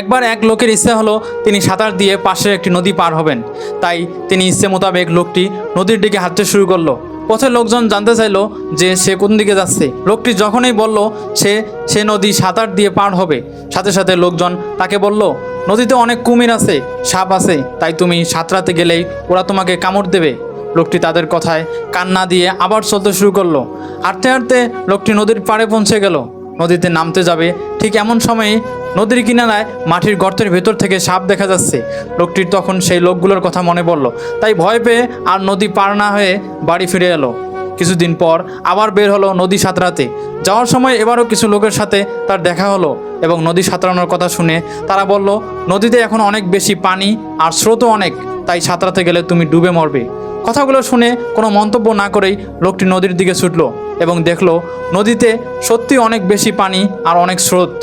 একবার এক লোকের ইচ্ছে হলো তিনি সাঁতার দিয়ে পাশের একটি নদী পার হবেন। তাই তিনি ইচ্ছে মোতাবেক লোকটি নদীর দিকে হাঁটতে শুরু করল। পথে লোকজন জানতে চাইলো যে সে কোন দিকে যাচ্ছে। লোকটি যখনই বলল সে সে নদী সাঁতার দিয়ে পার হবে, সাথে সাথে লোকজন তাকে বলল, নদীতে অনেক কুমির আছে, সাপ আছে, তাই তুমি সাঁতরাতে গেলেই ওরা তোমাকে কামড় দেবে। লোকটি তাদের কথায় কান্না দিয়ে আবার চলতে শুরু করল। হাঁটতে হাঁটতে লোকটি নদীর পাড়ে পৌঁছে গেল। নদীতে নামতে যাবে ঠিক এমন সময়ে নদীর কিনারায় মাটির গর্তের ভেতর থেকে সাপ দেখা যাচ্ছে। লোকটির তখন সেই লোকগুলোর কথা মনে পড়ল। তাই ভয় পেয়ে আর নদী পার না হয়ে বাড়ি ফিরে এলো। কিছুদিন পর আবার বের হলো নদী সাঁতরাতে। যাওয়ার সময় এবারও কিছু লোকের সাথে তার দেখা হলো এবং নদী সাঁতরানোর কথা শুনে তারা বলল, নদীতে এখন অনেক বেশি পানি আর স্রোতও অনেক, তাই সাঁতরাতে গেলে তুমি ডুবে মরবে। কথাগুলো শুনে কোনো মন্তব্য না করেই লোকটি নদীর দিকে ছুটল এবং দেখল, নদীতে সত্যি অনেক বেশি পানি আর অনেক স্রোত।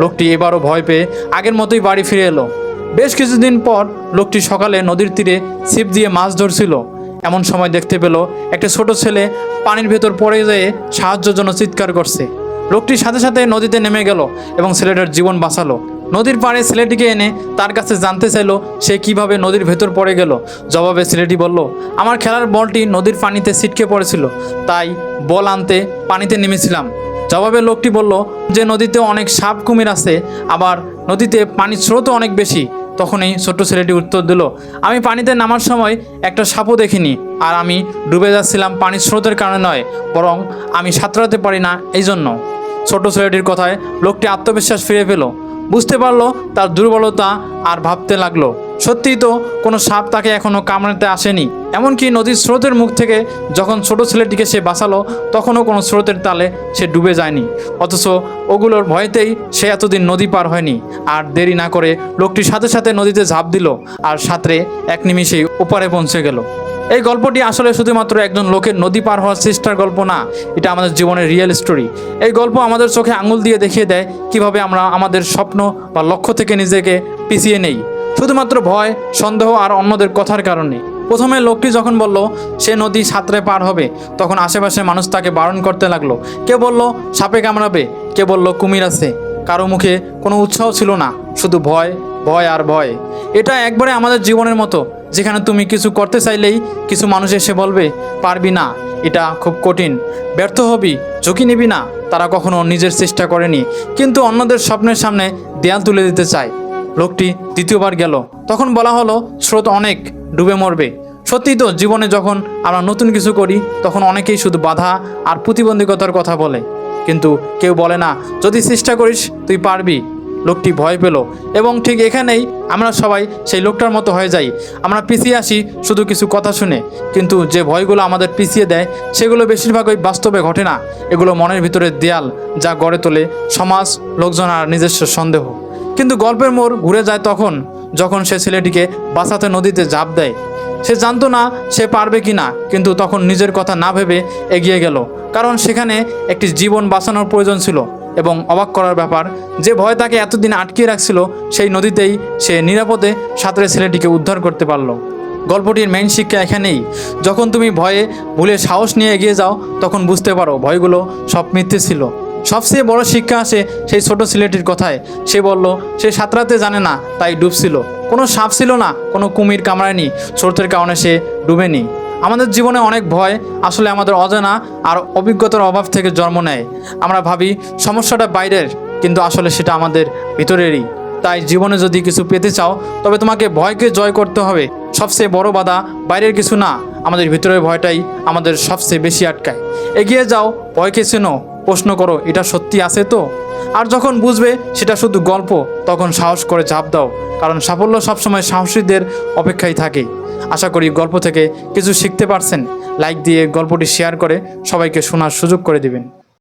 লোকটি এবারও ভয় পেয়ে আগের মতোই বাড়ি ফিরে এলো। বেশ কিছুদিন পর লোকটি সকালে নদীর তীরে ছিপ দিয়ে মাছ ধরছিল। এমন সময় দেখতে পেল একটা ছোট ছেলে পানির ভেতর পড়ে যেয়ে সাহায্যের জন্য চিৎকার করছে। লোকটি সাথে সাথে নদীতে নেমে গেল এবং ছেলেটার জীবন বাঁচালো। নদীর পাড়ে ছেলেটিকে এনে তার কাছে জানতে চাইলো সে কীভাবে নদীর ভেতর পড়ে গেল। জবাবে ছেলেটি বলল, আমার খেলার বলটি নদীর পানিতে ছিটকে পড়েছিল, তাই বল আনতে পানিতে নেমেছিলাম। জবাবে লোকটি বলল যে নদীতে অনেক সাপ কুমির আছে, আবার নদীতে পানির স্রোতও অনেক বেশি। তখনই ছোট্ট ছেলেটি উত্তর দিল, আমি পানিতে নামার সময় একটা সাপও দেখিনি, আর আমি ডুবে যাচ্ছিলাম পানির স্রোতের কারণে নয়, বরং আমি সাঁতরাতে পারি না এই জন্য ছোট ছেলেটির কথায় লোকটি আত্মবিশ্বাস ফিরে পেল, বুঝতে পারল তার দুর্বলতা আর ভাবতে লাগল। সত্যিই তো কোনো সাপ তাকে এখনও কামড়াতে আসেনি। এমনকি নদীর স্রোতের মুখ থেকে যখন ছোট ছেলেটিকে সে বাঁচালো, তখনও কোনো স্রোতের তালে সে ডুবে যায়নি। অথচ ওগুলোর ভয়তেই সে এতদিন নদী পার হয়নি। আর দেরি না করে লোকটি সাথে সাথে নদীতে ঝাঁপ দিল আর সাঁতরে এক নিমিষেই ওপারে পৌঁছে গেল। এই গল্পটি আসলে শুধুমাত্র একজন লোকের নদী পার হওয়ার চেষ্টার গল্প না, এটা আমাদের জীবনের রিয়েল স্টোরি এই গল্প আমাদের চোখে আঙুল দিয়ে দেখিয়ে দেয় কীভাবে আমরা আমাদের স্বপ্ন বা লক্ষ্য থেকে নিজেকে পিছিয়ে নেই। শুধুমাত্র ভয়, সন্দেহ আর অন্যদের কথার কারণে। প্রথমে লোকটি যখন বলল, সে নদী সাঁতরে পার হবে, তখন আশেপাশে মানুষ তাকে বারণ করতে লাগল। কে বলল, সাপে কামড়াবে। কে বলল, কুমির আছে। কারও মুখে কোনো উৎসাহ ছিল না, শুধু ভয় ভয় আর ভয়। এটা একবারে আমাদের জীবনের মতো, যেখানে তুমি কিছু করতে চাইলেই কিছু মানুষ এসে বলবে, পারবি না। এটা খুব কঠিন। ব্যর্থ হবি, ঝুঁকি নিবি না, তারা কখনো নিজের চেষ্টা করেনি, কিন্তু অন্যদের স্বপ্নের সামনে দেয়াল তুলে দিতে চায়। লোকটি দ্বিতীয়বার গেল। তখন বলা হলো, স্রোত অনেক, ডুবে মরবে। সত্যিই তো, জীবনে যখন আমরা নতুন কিছু করি, তখন অনেকেই শুধু বাধা আর প্রতিবন্ধকতার কথা বলে। কিন্তু কেউ বলে না, যদি চেষ্টা করিস, তুই পারবি। লোকটি ভয় পেল এবং ঠিক এখানেই আমরা সবাই সেই লোকটার মতো হয়ে যাই। আমরা পিছিয়ে আসি শুধু কিছু কথা শুনে। কিন্তু যে ভয়গুলো আমাদের পিছিয়ে দেয়, সেগুলো বেশিরভাগই বাস্তবে ঘটে না। এগুলো মনের ভিতরে দেয়াল যা গড়ে তোলে সমাজ, লোকজন আর নিজস্ব সন্দেহ। কিন্তু গল্পের মোড় ঘুরে যায় তখন, যখন সে ছেলেটিকে বাঁচাতে নদীতে ঝাঁপ দেয়। সে জানতো না সে পারবে কি না, কিন্তু তখন নিজের কথা না ভেবে এগিয়ে গেল, কারণ সেখানে একটি জীবন বাঁচানোর প্রয়োজন ছিল এবং অবাক করার ব্যাপার, যে ভয় তাকে এতদিন আটকিয়ে রাখছিল, সেই নদীতেই সে নিরাপদে সাঁতরে ছেলেটিকে উদ্ধার করতে পারল। গল্পটির মেইন শিক্ষা এখানেই, যখন তুমি ভয়ে ভুলে সাহস নিয়ে এগিয়ে যাও, তখন বুঝতে পারো ভয়গুলো সব মিথ্যে ছিল। সবচেয়ে বড় শিক্ষা আসে সেই ছোট ছেলেটির কথায়। সে বলল, সে সাঁতরাতে জানে না, তাই ডুবছিল। কোনো সাপ ছিল না, কোনো কুমির কামড়ায়নি। স্রোতের কারণে সে ডুবেনি। আমাদের জীবনে অনেক ভয়, আসলে আমাদের অজানা আর অভিজ্ঞতার অভাব থেকে জন্ম নেয়। আমরা ভাবি, সমস্যাটা বাইরের, কিন্তু আসলে সেটা আমাদের ভিতরেরই। তাই জীবনে যদি কিছু পেতে চাও, তবে তোমাকে ভয়কে জয় করতে হবে। সবচেয়ে বড় বাধা বাইরের কিছু না, আমাদের ভিতরের ভয়টাই আমাদের সবচেয়ে বেশি আটকায়। এগিয়ে যাও, ভয়কে চেনো। প্রশ্ন করো, এটা সত্যি আছে তো? আর যখন বুঝবে সেটা শুধু গল্প, তখন সাহস করে ঝাঁপ দাও, কারণ সাফল্য সবসময় সাহসীদের অপেক্ষায় থাকে। আশা করি গল্প থেকে কিছু শিখতে পারছেন। লাইক দিয়ে গল্পটি শেয়ার করে সবাইকে শোনার সুযোগ করে দিবেন।